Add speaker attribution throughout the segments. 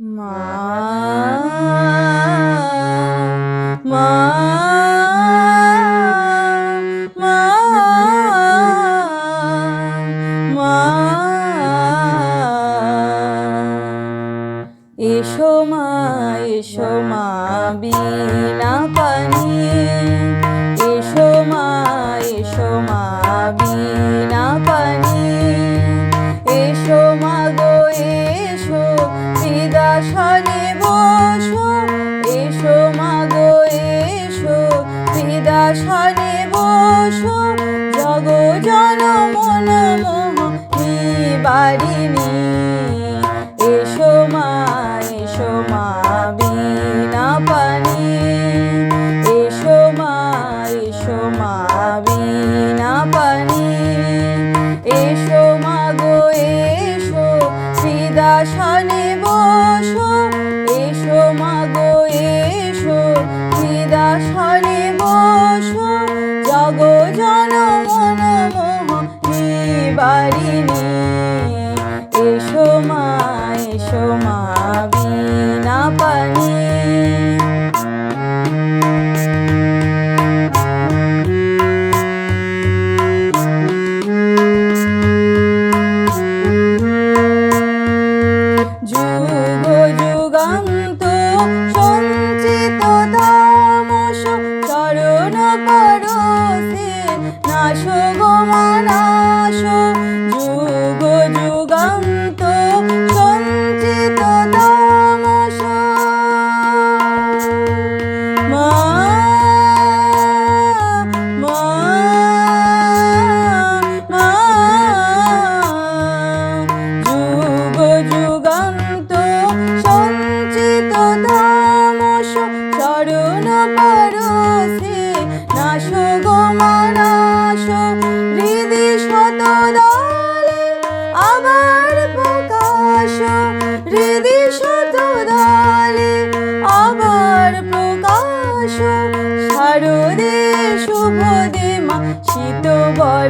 Speaker 1: মা মা মা মা এসো মা এসো মা বিনা পানি। এসো মা এসো মা বিনা পানি। হৃদাসনে বসো, জগ জন মন মোহ নিবারিণী এসো মা এসো মা, বিনা পানি। এসো মা এসো মা, বিনা পানি। এসো মা গো, এসো হৃদাসনে বসো। চরণ পরশে নাশ গো মানাস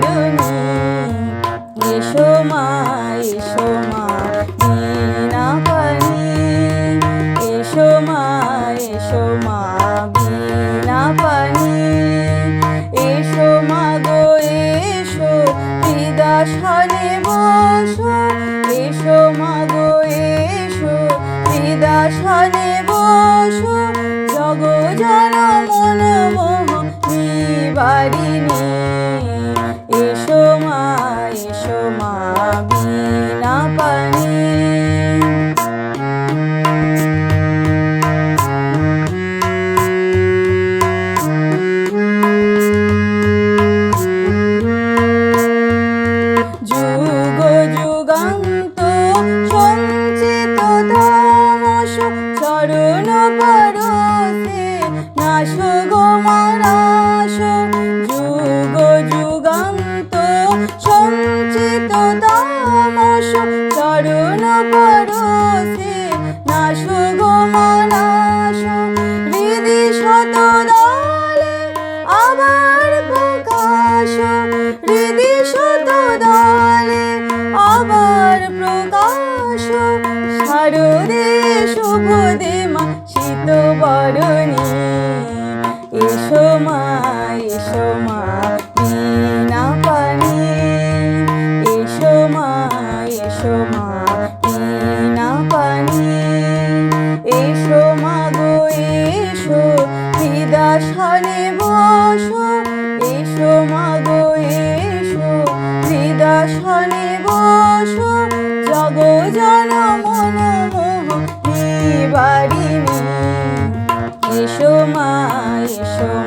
Speaker 1: বরণী এসো মা এসো মা বিনা পানি এসো মা এসো মা এসো মা গো, এসো হৃদাসনে বসো। এসো মা নাশ গো মানাস যুগ যুগান্ত, সঞ্চিত তামস, চরণ পরশে নাশ গো মানাস হৃদি শত দলে আবার প্রকাশ, হৃদি শত দলে আবার প্রকাশ। শারদে শুভদে মা শীত বরণী মা এসো মা এসো মা এসো মা, বিনা পানি। এসো মা গো, এসো বিদাসনে বসো। এসো বাড়ি এসো মা, এসো